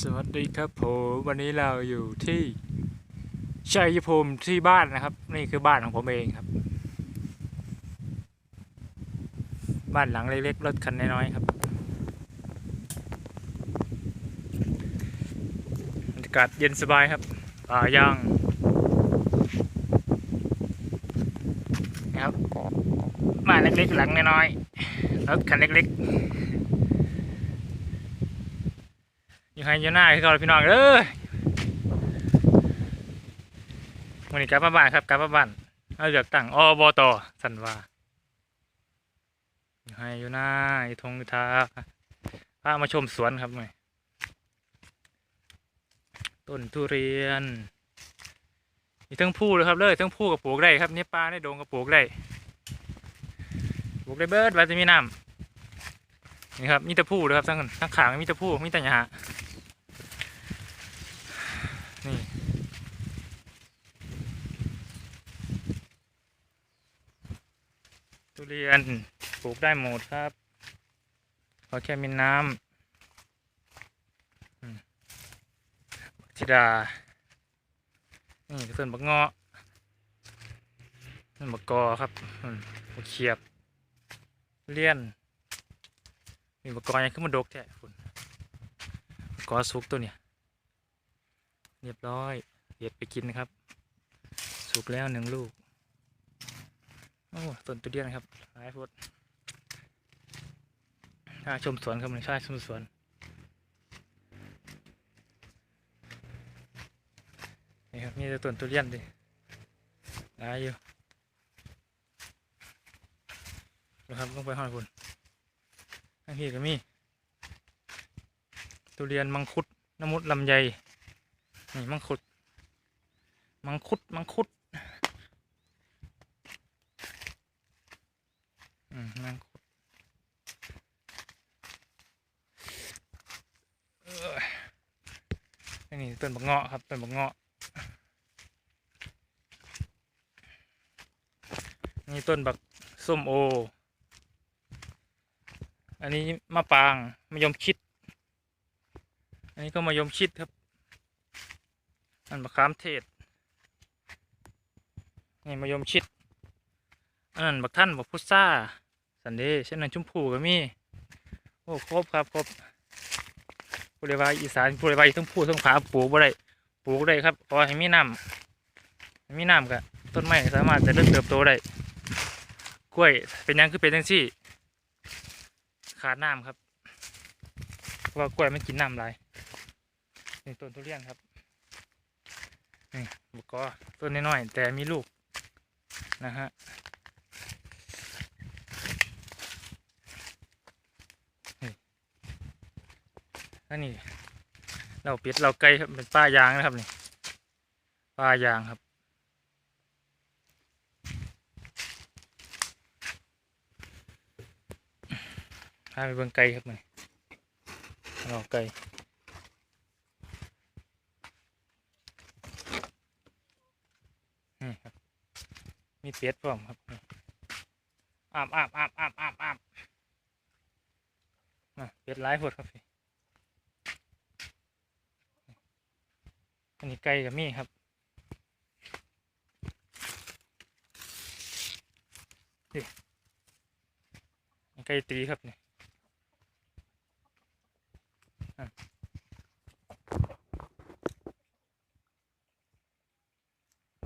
สวัสดีครับผมวันนี้เราอยู่ที่ชัยภูมิที่บ้านนะครับ นี่คือบ้านของผมเองครับ บ้านหลังเล็กๆรถคันน้อยๆครับบรรยากาศเย็นสบายครับป่ายางนะครับบ้านเล็กๆหลังน้อยๆรถคันเล็กๆ อยู่ให้ยู่หน้าคือเขาพี่น้องเอ้ยวันนี้กลับมาบ้านครับกลับมาบ้านเอาเลือกตั้งอบตสันวาอยู่ให้อยู่หน้าอยู่ทงทาพามาชมสวนครับหน่อยต้นทุเรียนมีทั้งผู้เลยครับเลยทั้งผู้กับปลูกได้ครับนี่ปลาในโดงกับปลูกได้ปลูกได้เบิร์ดว่าจะมีน้ำนี่ครับมีแต่ผู้เลยครับทั้งทั้งขางมีแต่ผู้มีแต่หญ้า นี่ ทุเรียนปลูกได้หมดครับขอแค่มีน้ำบักธิดา นี่ส่วนบักเงาะนั่นบักกอครับบักเขียบเรียนมีบักกอยังขึ้นมาดกแท้คุณบักกอสุกตัวเนี่ยเรียบร้อยเด็ดไปกินนะครับ สุกแล้วหนึ่งลูก โอ้ต้นตุเรียนครับหลายพุดถ้าชมสวนครับหนึ่ชาชมสวนนี่ครับมีแต่ต้นตุเรียนดิหลายอยู่นะครับลงไปห้อยคุณข้างที่ก็มีตุเรียนมังคุดน้ำมุดลำไยนี่มังคุด มังคุดมังคุด อืมมังคุดเอ้ยอันนี่ต้นบักเงาะครับต้นบักเงาะนี่ต้นบักส้มโอ อันนี้มะปางมะยมชิด อันนี้ก็มะยมชิดครับ อันมะขามเทศ นี่มะยมชิด อันนั้นบักท่านบักพุทรา สันเดย์เช่นนั้นชุมพูก็มีโอ้ครบครับครบผู้ใดว่าอีสานผู้ใดว่าทั้งผู้ทั้งผาปลูกบ่ได้ปลูกได้ครับขอให้มีน้ำให้มีน้ำก็ต้นไม้สามารถจะเริ่มเติบโตได้กล้วยเป็นยังคือเป็นจังซี่ ขาดน้ำครับเพราะว่ากล้วยมันกินน้ำหลายนี่ต้นทุเรียนครับนี่บุกกอต้นน้อยๆแต่มีลูกนะฮะ อันนี้เราเป็ดเราไก่ครับเป็นป้ายางนะครับนี่ป้ายางครับพาไปเบิ่งไก่ครับนี่เราไก่นี่ครับ มีเป็ดพร้อมครับอาบอาบอาบอาบอาบอาบมาเป็ดหลายพดครับพี่ อันนี้ไกลกับมี่ครับ ไกลตีครับเนี่ย